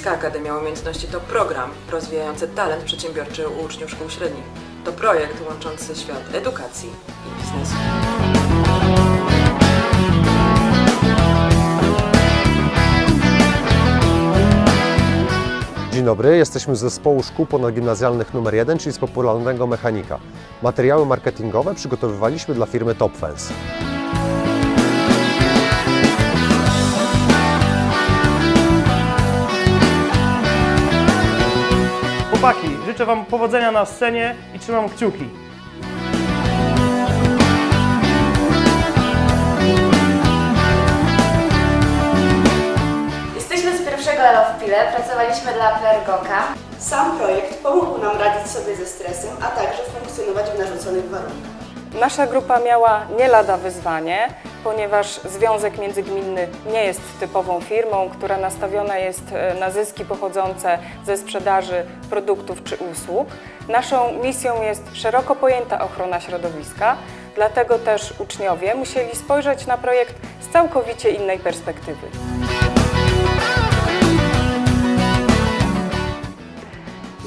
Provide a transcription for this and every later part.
Pilska Akademia Umiejętności to program rozwijający talent przedsiębiorczy u uczniów szkół średnich. To projekt łączący świat edukacji i biznesu. Dzień dobry, jesteśmy z zespołu szkół ponadgimnazjalnych nr 1, czyli z popularnego mechanika. Materiały marketingowe przygotowywaliśmy dla firmy Top. Chłopaki, życzę Wam powodzenia na scenie i trzymam kciuki. Jesteśmy z pierwszego ELO w Pile, pracowaliśmy dla Plergoka. Sam projekt pomógł nam radzić sobie ze stresem, a także funkcjonować w narzuconych warunkach. Nasza grupa miała nie lada wyzwanie, ponieważ Związek Międzygminny nie jest typową firmą, która nastawiona jest e, na zyski pochodzące ze sprzedaży produktów czy usług. Naszą misją jest szeroko pojęta ochrona środowiska, dlatego też uczniowie musieli spojrzeć na projekt z całkowicie innej perspektywy.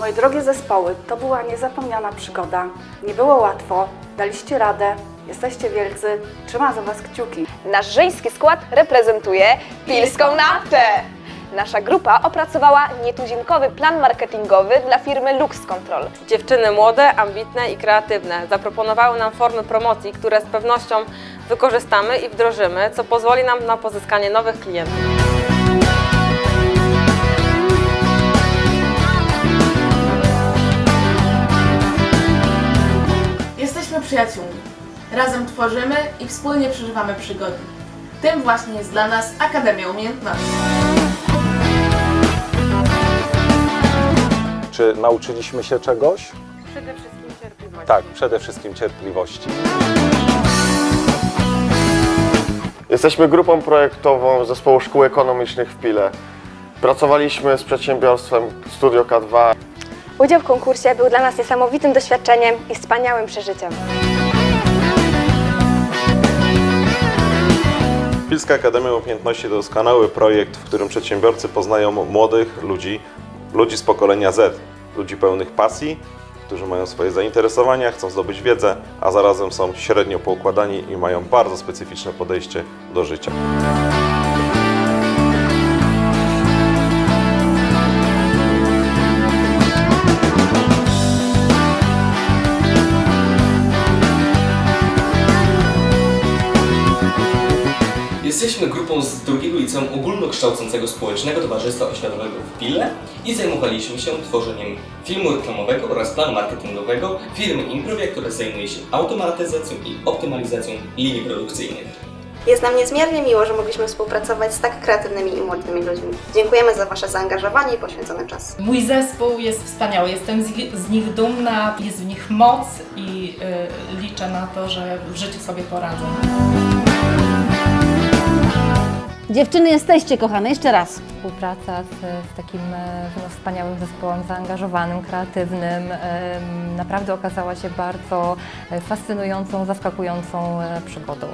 Moje drogie zespoły, to była niezapomniana przygoda. Nie było łatwo, daliście radę, jesteście wielcy, trzymam za Was kciuki. Nasz żeński skład reprezentuje Pilską Naftę. Nasza grupa opracowała nietuzinkowy plan marketingowy dla firmy Lux Control. Dziewczyny młode, ambitne i kreatywne zaproponowały nam formy promocji, które z pewnością wykorzystamy i wdrożymy, co pozwoli nam na pozyskanie nowych klientów. Przyjaciółmi. Razem tworzymy i wspólnie przeżywamy przygody. Tym właśnie jest dla nas Akademia Umiejętności. Czy nauczyliśmy się czegoś? Przede wszystkim cierpliwości. Tak, przede wszystkim cierpliwości. Jesteśmy grupą projektową Zespołu Szkół Ekonomicznych w Pile. Pracowaliśmy z przedsiębiorstwem Studio K2. Udział w konkursie był dla nas niesamowitym doświadczeniem i wspaniałym przeżyciem. Pilska Akademia Umiejętności to doskonały projekt, w którym przedsiębiorcy poznają młodych ludzi, ludzi z pokolenia Z, ludzi pełnych pasji, którzy mają swoje zainteresowania, chcą zdobyć wiedzę, a zarazem są średnio poukładani i mają bardzo specyficzne podejście do życia. Jesteśmy grupą z drugiego liceum ogólnokształcącego społecznego Towarzystwa Oświatowego w Pile i zajmowaliśmy się tworzeniem filmu reklamowego oraz planu marketingowego firmy Improvia, która zajmuje się automatyzacją i optymalizacją linii produkcyjnych. Jest nam niezmiernie miło, że mogliśmy współpracować z tak kreatywnymi i młodymi ludźmi. Dziękujemy za Wasze zaangażowanie i poświęcony czas. Mój zespół jest wspaniały, jestem z, z nich dumna, jest w nich moc i y, liczę na to, że w życiu sobie poradzą. Dziewczyny, jesteście kochane, jeszcze raz. Współpraca z, z takim no, wspaniałym zespołem, zaangażowanym, kreatywnym, naprawdę okazała się bardzo e, fascynującą, zaskakującą e, przygodą.